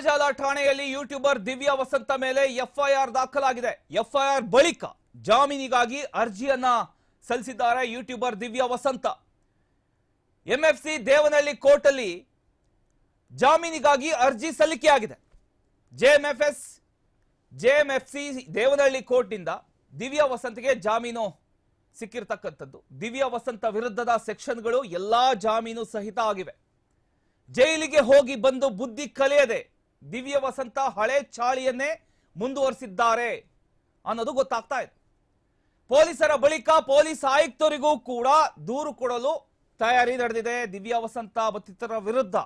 ಚಿಕ್ಕಜಾಲ ಠಾಣೆಯಲ್ಲಿ ಯೂಟ್ಯೂಬರ್ ದಿವ್ಯಾ ವಸಂತ ಮೇಲೆ ಎಫ್ಐಆರ್ ದಾಖಲಾಗಿದೆ. ಎಫ್ಐಆರ್ ಬಳಿಕ ಜಾಮೀನಿಗಾಗಿ ಅರ್ಜಿಯನ್ನ ಸಲ್ಲಿಸಿದ್ದಾರೆ ಯೂಟ್ಯೂಬರ್ ದಿವ್ಯಾ ವಸಂತ. ಎಂಎಫ್ಸಿ ದೇವನಹಳ್ಳಿ ಕೋರ್ಟಲ್ಲಿ ಜಾಮೀನಿಗಾಗಿ ಅರ್ಜಿ ಸಲ್ಲಿಕೆಯಾಗಿದೆ. ಜೆಎಂಎಫ್ಎಸ್ ಜೆಎಂಎಫ್ಸಿ ದೇವನಹಳ್ಳಿ ಕೋರ್ಟ್ನಿಂದ ದಿವ್ಯಾ ವಸಂತಗೆ ಜಾಮೀನು ಸಿಕ್ಕಿರ್ತಕ್ಕಂಥದ್ದು. ದಿವ್ಯಾ ವಸಂತ ವಿರುದ್ಧದ ಸೆಕ್ಷನ್ಗಳು ಎಲ್ಲಾ ಜಾಮೀನು ಸಹಿತ ಆಗಿವೆ. ಜೈಲಿಗೆ ಹೋಗಿ ಬಂದು ಬುದ್ಧಿ ಕಲಿಯದೆ ದಿವ್ಯ ವಸಂತ ಹಳೆ ಚಾಳಿಯನ್ನೇ ಮುಂದುವರಿಸಿದ್ದಾರೆ ಅನ್ನೋದು ಗೊತ್ತಾಗ್ತಾ ಇದೆ. ಪೊಲೀಸರ ಬಳಿಕ ಪೊಲೀಸ್ ಆಯುಕ್ತರಿಗೂ ಕೂಡ ದೂರು ಕೊಡಲು ತಯಾರಿ ನಡೆದಿದೆ. ದಿವ್ಯ ವಸಂತ ಮತ್ತಿತರ ವಿರುದ್ಧ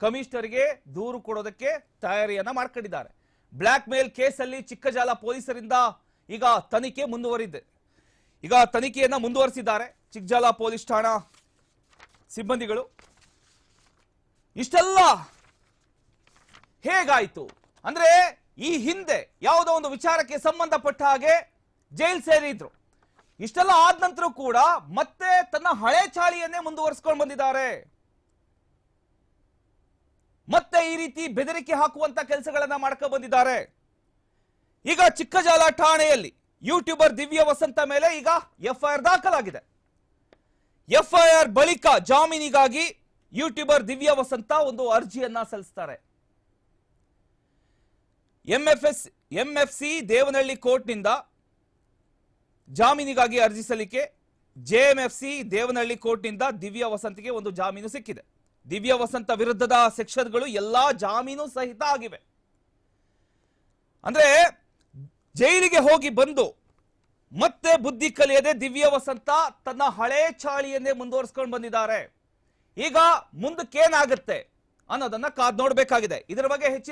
ಕಮಿಷನರ್ಗೆ ದೂರು ಕೊಡೋದಕ್ಕೆ ತಯಾರಿಯನ್ನ ಮಾಡ್ಕೊಂಡಿದ್ದಾರೆ. ಬ್ಲ್ಯಾಕ್ ಮೇಲ್ ಕೇಸಲ್ಲಿ ಚಿಕ್ಕಜಾಲ ಪೊಲೀಸರಿಂದ ಈಗ ತನಿಖೆ ಮುಂದುವರಿದೆ ಈಗ ತನಿಖೆಯನ್ನ ಮುಂದುವರಿಸಿದ್ದಾರೆ ಚಿಕ್ಕಜಾಲ ಪೊಲೀಸ್ ಠಾಣಾ ಸಿಬ್ಬಂದಿಗಳು. ಇಷ್ಟೆಲ್ಲ ಹೇಗಾಯ್ತು? ಅಂದ್ರೆ ಈ ಹಿಂದೆ ಯಾವುದೋ ಒಂದು ವಿಚಾರಕ್ಕೆ ಸಂಬಂಧಪಟ್ಟ ಹಾಗೆ ಜೈಲ್ ಸೇರಿದ್ರು. ಇಷ್ಟೆಲ್ಲ ಆದ ನಂತರ ಕೂಡ ಮತ್ತೆ ತನ್ನ ಹಳೆ ಚಾಳಿಯನ್ನೇ ಮುಂದುವರಿಸ್ಕೊಂಡು ಬಂದಿದ್ದಾರೆ. ಮತ್ತೆ ಈ ರೀತಿ ಬೆದರಿಕೆ ಹಾಕುವಂತ ಕೆಲಸಗಳನ್ನ ಮಾಡ್ಕೊಂಡು ಬಂದಿದ್ದಾರೆ. ಈಗ ಚಿಕ್ಕಜಾಲ ಠಾಣೆಯಲ್ಲಿ ಯೂಟ್ಯೂಬರ್ ದಿವ್ಯ ವಸಂತ ಮೇಲೆ ಈಗ ಎಫ್ಐಆರ್ ದಾಖಲಾಗಿದೆ. ಎಫ್ಐಆರ್ ಬಳಿಕ ಜಾಮೀನಿಗಾಗಿ ಯೂಟ್ಯೂಬರ್ ದಿವ್ಯ ವಸಂತ ಒಂದು ಅರ್ಜಿಯನ್ನ ಸಲ್ಲಿಸ್ತಾರೆ. ಎಂಎಫ್ಎಸ್ ಎಂಎಫ್ಸಿ ದೇವನಹಳ್ಳಿ ಕೋರ್ಟ್ನಿಂದ ಜಾಮೀನಿಗಾಗಿ ಅರ್ಜಿ ಸಲ್ಲಿಕೆ ಜೆಎಂಎಫ್ಸಿ ದೇವನಹಳ್ಳಿ ಕೋರ್ಟ್ನಿಂದ ದಿವ್ಯ ವಸಂತಿಗೆ ಒಂದು ಜಾಮೀನು ಸಿಕ್ಕಿದೆ. ದಿವ್ಯ ವಸಂತ ವಿರುದ್ಧದ ಸೆಕ್ಷನ್ಗಳು ಎಲ್ಲಾ ಜಾಮೀನು ಸಹಿತ ಆಗಿವೆ. ಅಂದ್ರೆ ಜೈಲಿಗೆ ಹೋಗಿ ಬಂದು ಮತ್ತೆ ಬುದ್ಧಿ ಕಲಿಯದೆ ದಿವ್ಯ ವಸಂತ ತನ್ನ ಹಳೆ ಚಾಳಿಯನ್ನೇ ಮುಂದುವರಿಸ್ಕೊಂಡು ಬಂದಿದ್ದಾರೆ. ಈಗ ಮುಂದಕ್ಕೇನಾಗುತ್ತೆ ಅನ್ನೋದನ್ನ ಕಾದ್ ನೋಡ್ಬೇಕಾಗಿದೆ. ಇದರ ಬಗ್ಗೆ ಹೆಚ್ಚಿನ